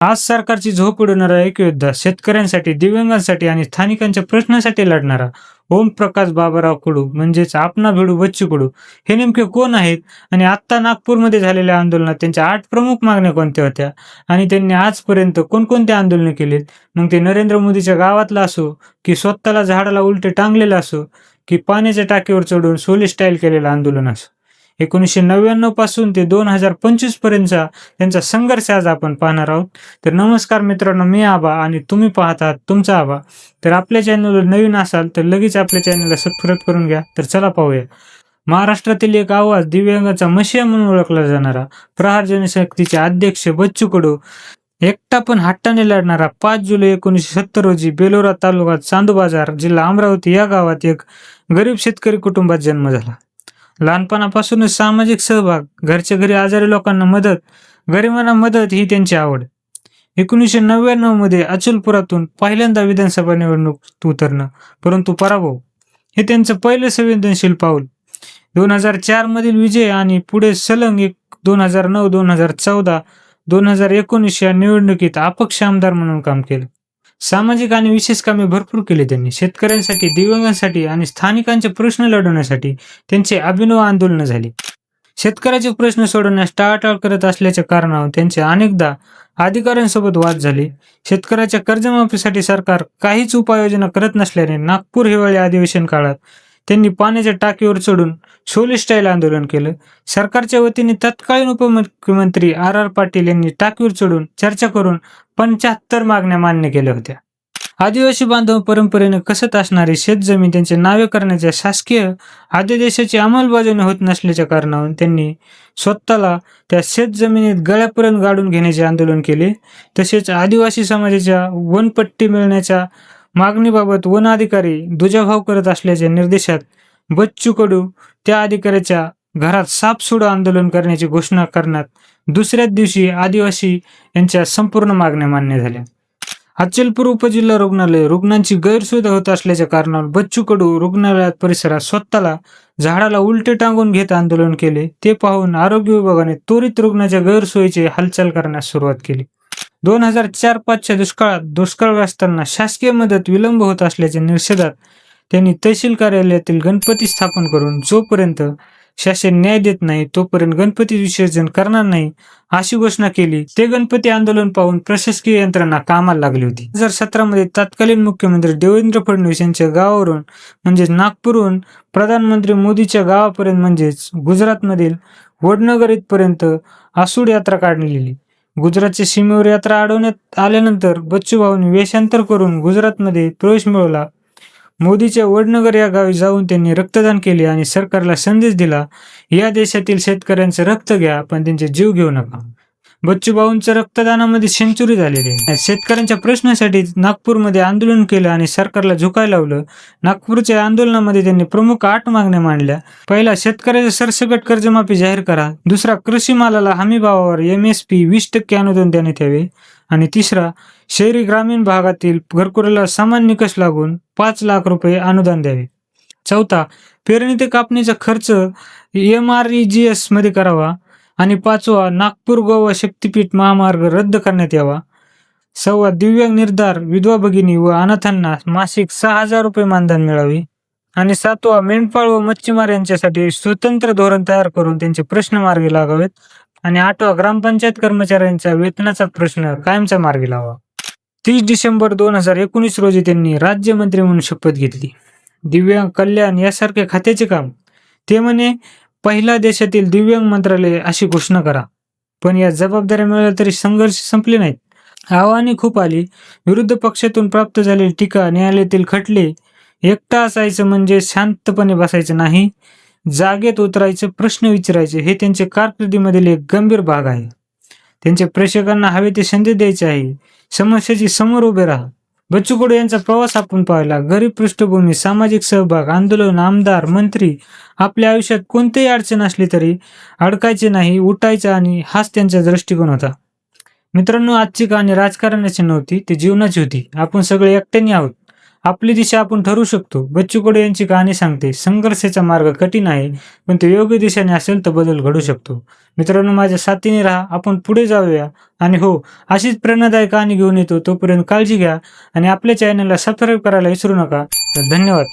आज सरकारची झोप उडवणारा एक योद्धा शेतकऱ्यांसाठी दिव्यांगांसाठी आणि स्थानिकांच्या प्रश्नासाठी लढणारा ओम प्रकाश बाबाराव कडू म्हणजेच आपना भिडू बच्चू कडू हे नेमके कोण आहेत? आणि आत्ता नागपूरमध्ये झालेल्या आंदोलनात त्यांच्या आठ प्रमुख मागण्या कोणत्या होत्या? आणि त्यांनी आजपर्यंत कोणकोणती आंदोलनं केलीत? मग ते नरेंद्र मोदीच्या गावातलं असो की स्वतःला झाडाला उलटे टांगलेलं असो की पाण्याच्या टाकीवर चढून सोली स्टाईल केलेलं आंदोलन असो? एकोणीसशे नव्याण्णवपासून ते दोन हजार पंचवीस पर्यंतचा त्यांचा संघर्ष आज आपण पाहणार आहोत. तर नमस्कार मित्रांनो मी आबा आणि तुम्ही पाहतात तुमचा आबा. तर आपल्या चॅनलवर नवीन असाल तर लगेच आपल्या चॅनलला सबस्क्राईब करून घ्या. तर चला पाहूया. महाराष्ट्रातील एक आवाज दिव्यांगाचा मशिया म्हणून ओळखला जाणारा प्रहार जनशक्तीचे अध्यक्ष बच्चू कडू. एकटा पण हट्टाने लढणारा पाच जुलै एकोणीसशे सत्तर रोजी बेलोरा तालुका चांदू बाजार जिल्हा अमरावती या गावात एक गरीब शेतकरी कुटुंबात जन्म झाला. लहानपणापासूनच सामाजिक सहभाग घरच्या घरी आजारी लोकांना मदत गरिबांना मदत ही त्यांची आवड. एकोणीसशे नव्याण्णवमध्ये अचलपुरातून पहिल्यांदा विधानसभा निवडणूक उतरणं परंतु पराभव. हे त्यांचं पहिलं संवेदनशील पाऊल. दोन हजार चार मधील विजय आणि पुढे सलंग एक दोन हजार नऊ दोन हजार चौदा दोन हजार एकोणीस या निवडणुकीत अपक्ष आमदार म्हणून काम केलं. सामाजिक आणि विशेष कामे भरपूर केले त्यांनी. शेतकऱ्यांसाठी दिव्यांगांसाठी आणि स्थानिकांचे प्रश्न लढवण्यासाठी त्यांचे अभिनव आंदोलन झाली. शेतकऱ्याचे प्रश्न सोडवण्यास टाळाटाळ करत असल्याच्या कारणावर त्यांचे अनेकदा अधिकाऱ्यांसोबत वाद झाले. शेतकऱ्याच्या कर्जमाफीसाठी सरकार काहीच उपाययोजना करत नसल्याने नागपूर हिवाळी अधिवेशन काळात त्यांनी पाण्याच्या टाकीवर चढून शोले स्टाईल आंदोलन केलं. सरकारच्या वतीने तत्कालीन उपमुख्यमंत्री आर आर पाटील यांनी टाकीवर चढून चर्चा करून पंच्याहत्तर मागण्या मान्य केल्या होत्या. आदिवासी बांधव परंपरेने कसत असणारी शेतजमीन त्यांचे नावे करण्याच्या शासकीय आदेशाची अंमलबजावणी होत नसल्याच्या कारणावरून त्यांनी स्वतःला त्या शेतजमिनीत गळ्यापर्यंत गाडून घेण्याचे आंदोलन केले. तसेच आदिवासी समाजाच्या वनपट्टी मिळण्याच्या मागणीबाबत वन अधिकारी दुजाभाव करत असल्याच्या निर्देशात बच्चू कडू त्या अधिकाऱ्याच्या घरात सापसुड आंदोलन करण्याची घोषणा करण्यात दुसऱ्याच दिवशी आदिवासी यांच्या संपूर्ण मागण्या मान्य झाल्या. अचलपूर उपजिल्हा रुग्णालय रुग्णांची गैरसुविधा होत असल्याच्या कारणावर बच्चू कडू रुग्णालयात परिसरात स्वतःला झाडाला उलटे टांगून घेत आंदोलन केले. ते पाहून आरोग्य विभागाने त्वरित रुग्णाच्या गैरसोयीची हालचाल करण्यास सुरुवात केली. दोन हजार चार पाचच्या दुष्काळात दुष्काळग्रस्तांना शासकीय मदत विलंब होत असल्याच्या निषेधात त्यांनी तहसील कार्यालयातील गणपती स्थापन करून जोपर्यंत शासन न्याय देत नाही तोपर्यंत गणपती विसर्जन करणार नाही अशी घोषणा केली. ते गणपती आंदोलन पाहून प्रशासकीय यंत्रणा कामाला लागली होती. दोन हजार सतरामध्ये तत्कालीन मुख्यमंत्री देवेंद्र फडणवीस यांच्या गावावरून म्हणजेच नागपूरहून प्रधानमंत्री मोदीच्या गावापर्यंत म्हणजेच गुजरातमधील वडनगर इथपर्यंत आसूड यात्रा काढलेली गुजरातच्या सीमेवर यात्रा अडवण्यात आल्यानंतर बच्चू भाऊंनी वेषांतर करून गुजरातमध्ये प्रवेश मिळवला. मोदीच्या वडनगर या गावी जाऊन त्यांनी रक्तदान केले आणि सरकारला संदेश दिला या देशातील शेतकऱ्यांचं रक्त घ्या पण त्यांचे जीव घेऊ नका. बच्चू भाऊंच्या रक्तदानामध्ये सेंचुरी झालेली आहे. शेतकऱ्यांच्या प्रश्नासाठी नागपूरमध्ये आंदोलन केलं आणि सरकारला झुकायला लावलं. नागपूरच्या आंदोलनामध्ये त्यांनी प्रमुख आठ मागण्या मांडल्या. पहिला शेतकऱ्याचे सरसकट कर्जमाफी जाहीर करा. दुसरा कृषी मालाला हमी भावावर एम एस पी वीस टक्के अनुदान देण्यात यावे. आणि तिसरा शहरी ग्रामीण भागातील घरकुलाला समान निकष लागून पाच लाख रुपये अनुदान द्यावे. चौथा पेरणी ते कापणीचा खर्च एम आर ई जी एसमध्ये करावा. आणि पाचवा नागपूर गोवा शक्तीपीठ महामार्ग रद्द करण्यात यावा. सव्वा दिव्यांग निर्धार विधवा भगिनी व अनाथांना मासिक सहा हजार रुपये मानधन मिळावे. आणि सातवा मेंढपाळ व मच्छीमार यांच्यासाठी स्वतंत्र धोरण तयार करून त्यांचे प्रश्न मार्गी लागावेत. आणि आठवा ग्रामपंचायत कर्मचाऱ्यांच्या वेतनाचा प्रश्न कायमचा मार्गी लावा. तीस डिसेंबर दोन हजार एकोणीस रोजी त्यांनी राज्यमंत्री म्हणून शपथ घेतली. दिव्यांग कल्याण यासारख्या खात्याचे काम. ते म्हणे पहिला देशातील दिव्यांग मंत्रालय अशी घोषणा करा. पण या जबाबदाऱ्या मिळाल्या तरी संघर्ष संपले नाहीत. आव्हाने खूप आली. विरुद्ध पक्षातून प्राप्त झालेली टीका न्यायालयातील खटले एकटा असायचं म्हणजे शांतपणे बसायचं नाही. जागेत उतरायचे प्रश्न विचारायचे हे त्यांचे कारकिर्दीमधील एक गंभीर भाग आहे. त्यांच्या प्रेक्षकांना हवे ते संधी द्यायचे आहे. समस्येची समोर उभे राहा. बच्चू कडू यांचा प्रवास आपण पाहिला. गरीब पृष्ठभूमी सामाजिक सहभाग आंदोलन आमदार मंत्री आपल्या आयुष्यात कोणतेही अडचण असली तरी अडकायचे नाही उठायचं आणि हाच त्यांचा दृष्टिकोन होता. मित्रांनो आजची कहाणी राजकारणाची नव्हती ती जीवनाची होती. आपण सगळे एकट्याने आहोत. आपली दिशा आपण ठरवू शकतो. बच्चू कडू यांची कहाणी सांगते संघर्षाचा मार्ग कठीण आहे पण तो योग्य दिशेने असेल तर बदल घडू शकतो. मित्रांनो माझ्या साथीने राहा आपण पुढे जाऊया. आणि हो अशीच प्रेरणादायक कहाणी घेऊन येतो. तोपर्यंत काळजी घ्या आणि आपल्या चॅनलला सबस्क्राईब करायला विसरू नका. तर धन्यवाद.